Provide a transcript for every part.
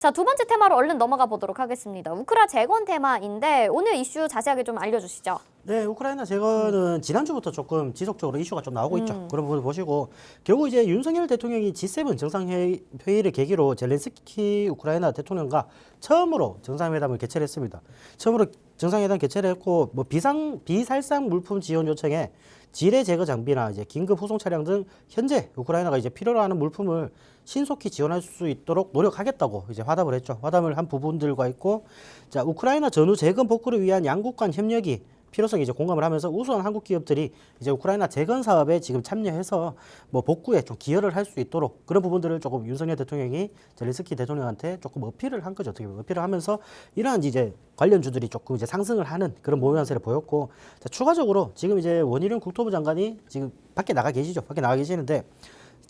자, 두 번째 테마로 얼른 넘어가 보도록 하겠습니다. 우크라 재건 테마인데 오늘 이슈 자세하게 좀 알려주시죠. 네, 우크라이나 재건은 지난주부터 조금 지속적으로 이슈가 좀 나오고 있죠. 음. 그런 부분 보시고 결국 이제 윤석열 대통령이 G7 정상회의 회의를 계기로 젤렌스키 우크라이나 대통령과 처음으로 정상회담을 개최를 했습니다. 처음으로 정상회담 개최를 했고 뭐 비상 비살상 물품 지원 요청에 지뢰 제거 장비나 이제 긴급 후송 차량 등 현재 우크라이나가 이제 필요로 하는 물품을 신속히 지원할 수 있도록 노력하겠다고 이제 화답을 했죠. 화답을 한 부분들과 있고 자 우크라이나 전후 재건 복구를 위한 양국 간 협력이 필요성에 이제 공감을 하면서 우수한 한국 기업들이 이제 우크라이나 재건 사업에 지금 참여해서 뭐 복구에 좀 기여를 할 수 있도록 그런 부분들을 조금 윤석열 대통령이 젤렌스키 대통령한테 조금 어필을 한 거죠. 어떻게 보면 어필을 하면서 이러한 이제 관련주들이 조금 이제 상승을 하는 그런 모양새를 보였고 자, 추가적으로 지금 이제 원희룡 국토부 장관이 지금 밖에 나가 계시죠. 밖에 나가 계시는데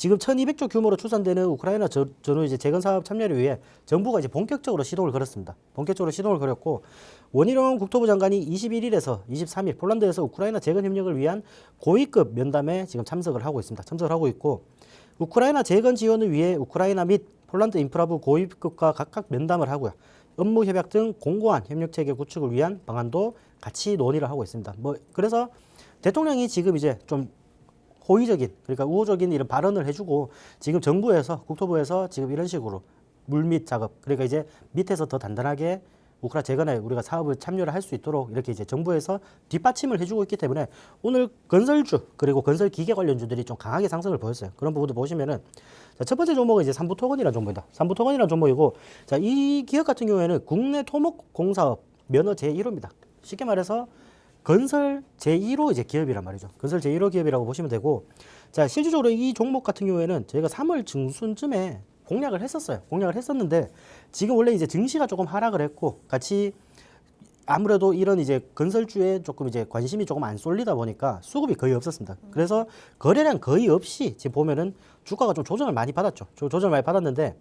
지금 1,200조 규모로 추산되는 우크라이나 저- 전후 이제 재건 사업 참여를 위해 정부가 이제 본격적으로 시도를 걸었습니다. 본격적으로 시도를 걸었고 원희룡 국토부 장관이 21일에서 23일 폴란드에서 우크라이나 재건 협력을 위한 고위급 면담에 지금 참석을 하고 있습니다. 참석을 하고 있고 우크라이나 재건 지원을 위해 우크라이나 및 폴란드 인프라부 고위급과 각각 면담을 하고요. 업무 협약 등 공고한 협력 체계 구축을 위한 방안도 같이 논의를 하고 있습니다. 뭐 그래서 대통령이 지금 이제 좀 호의적인 그러니까 우호적인 이런 발언을 해주고 지금 정부에서 국토부에서 지금 이런 식으로 물밑 작업 그러니까 이제 밑에서 더 단단하게 우크라 재건에 우리가 사업을 참여를 할 수 있도록 이렇게 이제 정부에서 뒷받침을 해주고 있기 때문에 오늘 건설주 그리고 건설 기계 관련주들이 좀 강하게 상승을 보였어요. 그런 부분도 보시면은 자, 첫 번째 종목은 이제 삼부토건이라는 종목이다. 삼부토건이라는 종목이고 자, 이 기업 같은 경우에는 국내 토목 공사업 면허 제1호입니다. 쉽게 말해서 건설 제1호 이제 기업이란 말이죠. 건설 제1호 기업이라고 보시면 되고 자, 실질적으로 이 종목 같은 경우에는 저희가 3월 중순쯤에 공략을 했었어요. 공략을 했었는데 지금 원래 이제 증시가 조금 하락을 했고 같이 아무래도 이런 이제 건설주에 조금 이제 관심이 조금 안 쏠리다 보니까 수급이 거의 없었습니다. 그래서 거래량 거의 없이 지금 보면은 주가가 좀 조정을 많이 받았죠. 조- 조정을 많이 받았는데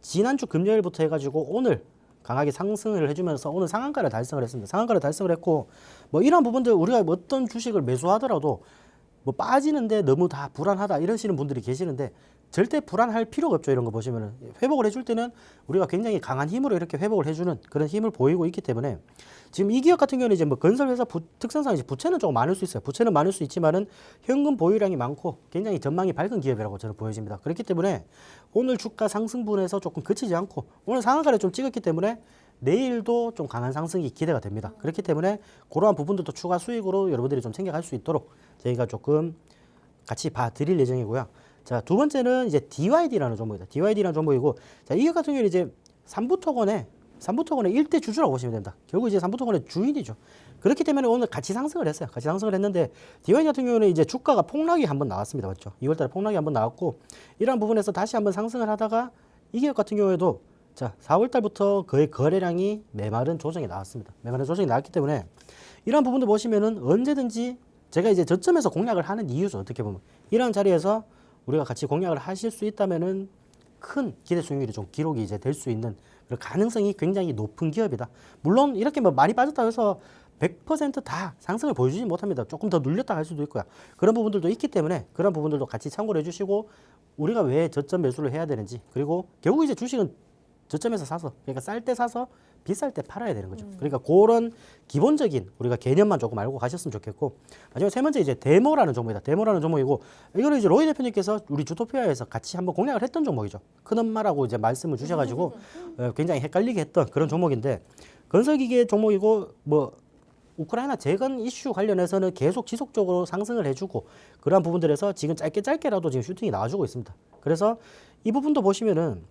지난주 금요일부터 해가지고 오늘 강하게 상승을 해주면서 오늘 상한가를 달성을 했습니다. 상한가를 달성을 했고 뭐 이런 부분들 우리가 뭐 어떤 주식을 매수하더라도 뭐 빠지는데 너무 다 불안하다 이러시는 분들이 계시는데 절대 불안할 필요가 없죠 이런 거 보시면은 회복을 해줄 때는 우리가 굉장히 강한 힘으로 이렇게 회복을 해주는 그런 힘을 보이고 있기 때문에 지금 이 기업 같은 경우는 이제 뭐 건설회사 부- 특성상 이제 부채는 조금 많을 수 있어요 부채는 많을 수 있지만은 현금 보유량이 많고 굉장히 전망이 밝은 기업이라고 저는 보여집니다 그렇기 때문에 오늘 주가 상승분에서 조금 그치지 않고 오늘 상한가를 좀 찍었기 때문에 내일도 좀 강한 상승이 기대가 됩니다. 그렇기 때문에 그러한 부분들도 추가 수익으로 여러분들이 좀 챙겨갈 수 있도록 저희가 조금 같이 봐드릴 예정이고요. 자, 두 번째는 이제 DYD라는 종목이다. DYD라는 종목이고, 자, 이거 같은 경우는 이제 삼부토건의 삼부토건의 일대 주주라고 보시면 된다. 결국 이제 삼부토건의 주인이죠. 그렇기 때문에 오늘 같이 상승을 했어요. 같이 상승을 했는데 DYD 같은 경우는 이제 주가가 폭락이 한번 나왔습니다. 맞죠? 2월달에 폭락이 한번 나왔고 이러한 부분에서 다시 한번 상승을 하다가 이 기업 같은 경우에도 자 4월달부터 거의 거래량이 메마른 조정이 나왔습니다. 메마른 조정이 나왔기 때문에 이러한 부분도 보시면은 언제든지 제가 이제 저점에서 공략을 하는 이유죠. 어떻게 보면 이러한 자리에서 우리가 같이 공략을 하실 수 있다면은 큰 기대 수익률이 좀 기록이 이제 될 수 있는 그런 가능성이 굉장히 높은 기업이다. 물론 이렇게 뭐 많이 빠졌다 해서 100%다 상승을 보여주지 못합니다. 조금 더 눌렸다 할 수도 있고요. 그런 부분들도 있기 때문에 그런 부분들도 같이 참고를 해주시고 우리가 왜 저점 매수를 해야 되는지 그리고 결국 이제 주식은 저점에서 사서 그러니까 쌀 때 사서 비쌀 때 팔아야 되는 거죠. 그러니까 그런 기본적인 우리가 개념만 조금 알고 가셨으면 좋겠고 마지막 세 번째 이제 데모라는 종목이다. 데모라는 종목이고 이거는 이제 로이 대표님께서 우리 주토피아에서 같이 한번 공략을 했던 종목이죠. 큰 엄마라고 이제 말씀을 주셔가지고 어, 굉장히 헷갈리게 했던 그런 종목인데 건설기계 종목이고 뭐 우크라이나 재건 이슈 관련해서는 계속 지속적으로 상승을 해주고 그러한 부분들에서 지금 짧게 짧게라도 지금 슈팅이 나와주고 있습니다. 그래서 이 부분도 보시면은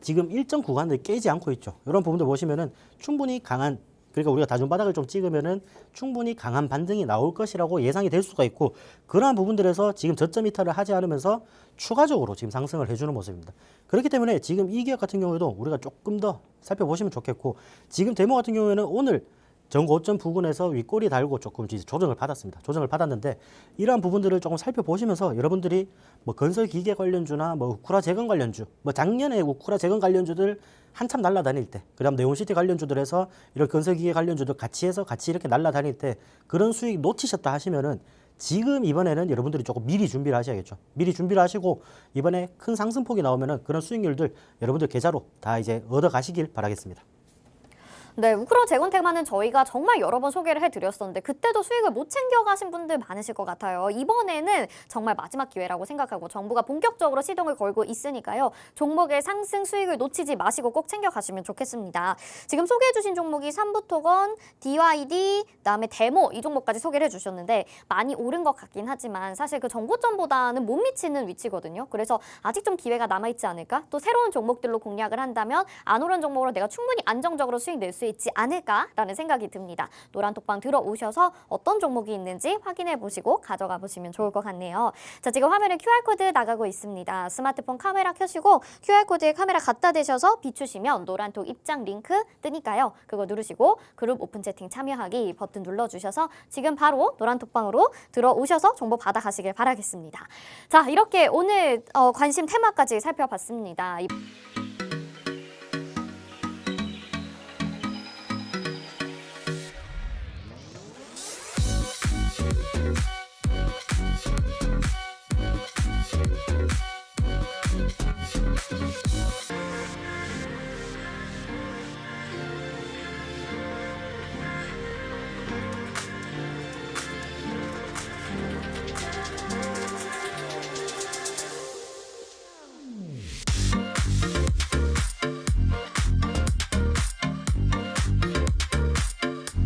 지금 일정 구간을 깨지 않고 있죠. 이런 부분도 보시면은 충분히 강한 그러니까 우리가 다중바닥을 좀 찍으면은 충분히 강한 반등이 나올 것이라고 예상이 될 수가 있고 그러한 부분들에서 지금 저점 이탈을 하지 않으면서 추가적으로 지금 상승을 해주는 모습입니다. 그렇기 때문에 지금 이 기업 같은 경우에도 우리가 조금 더 살펴보시면 좋겠고 지금 데모 같은 경우에는 오늘 전고점 부근에서 윗꼬리 달고 조금 조정을 받았습니다. 조정을 받았는데 이러한 부분들을 조금 살펴보시면서 여러분들이 뭐 건설 기계 관련주나 뭐 우쿠라 재건 관련주, 뭐 작년에 우쿠라 재건 관련주들 한참 날라다닐 때, 그다음 네온시티 관련주들에서 이런 건설 기계 관련주들 같이 해서 같이 이렇게 날라다닐 때 그런 수익 놓치셨다 하시면은 지금 이번에는 여러분들이 조금 미리 준비를 하셔야겠죠. 미리 준비를 하시고 이번에 큰 상승폭이 나오면은 그런 수익률들 여러분들 계좌로 다 이제 얻어 가시길 바라겠습니다. 네, 우크라 재건 테마는 저희가 정말 여러 번 소개를 해드렸었는데 그때도 수익을 못 챙겨가신 분들 많으실 것 같아요. 이번에는 정말 마지막 기회라고 생각하고 정부가 본격적으로 시동을 걸고 있으니까요. 종목의 상승 수익을 놓치지 마시고 꼭 챙겨가시면 좋겠습니다. 지금 소개해주신 종목이 삼부토건, DYD, 그다음에 데모 이 종목까지 소개를 해주셨는데 많이 오른 것 같긴 하지만 사실 그 정고점보다는 못 미치는 위치거든요. 그래서 아직 좀 기회가 남아있지 않을까? 또 새로운 종목들로 공략을 한다면 안 오른 종목으로 내가 충분히 안정적으로 수익 낼 수 있지 않을까라는 생각이 듭니다. 노란 톡방 들어오셔서 어떤 종목이 있는지 확인해 보시고 가져가 보시면 좋을 것 같네요. 자, 지금 화면에 QR코드 나가고 있습니다. 스마트폰 카메라 켜시고 QR코드에 카메라 갖다 대셔서 비추시면 노란 톡 입장 링크 뜨니까요. 그거 누르시고 그룹 오픈 채팅 참여하기 버튼 눌러주셔서 지금 바로 노란 톡방으로 들어오셔서 정보 받아가시길 바라겠습니다. 자, 이렇게 오늘 어, 관심 테마까지 살펴봤습니다. 이-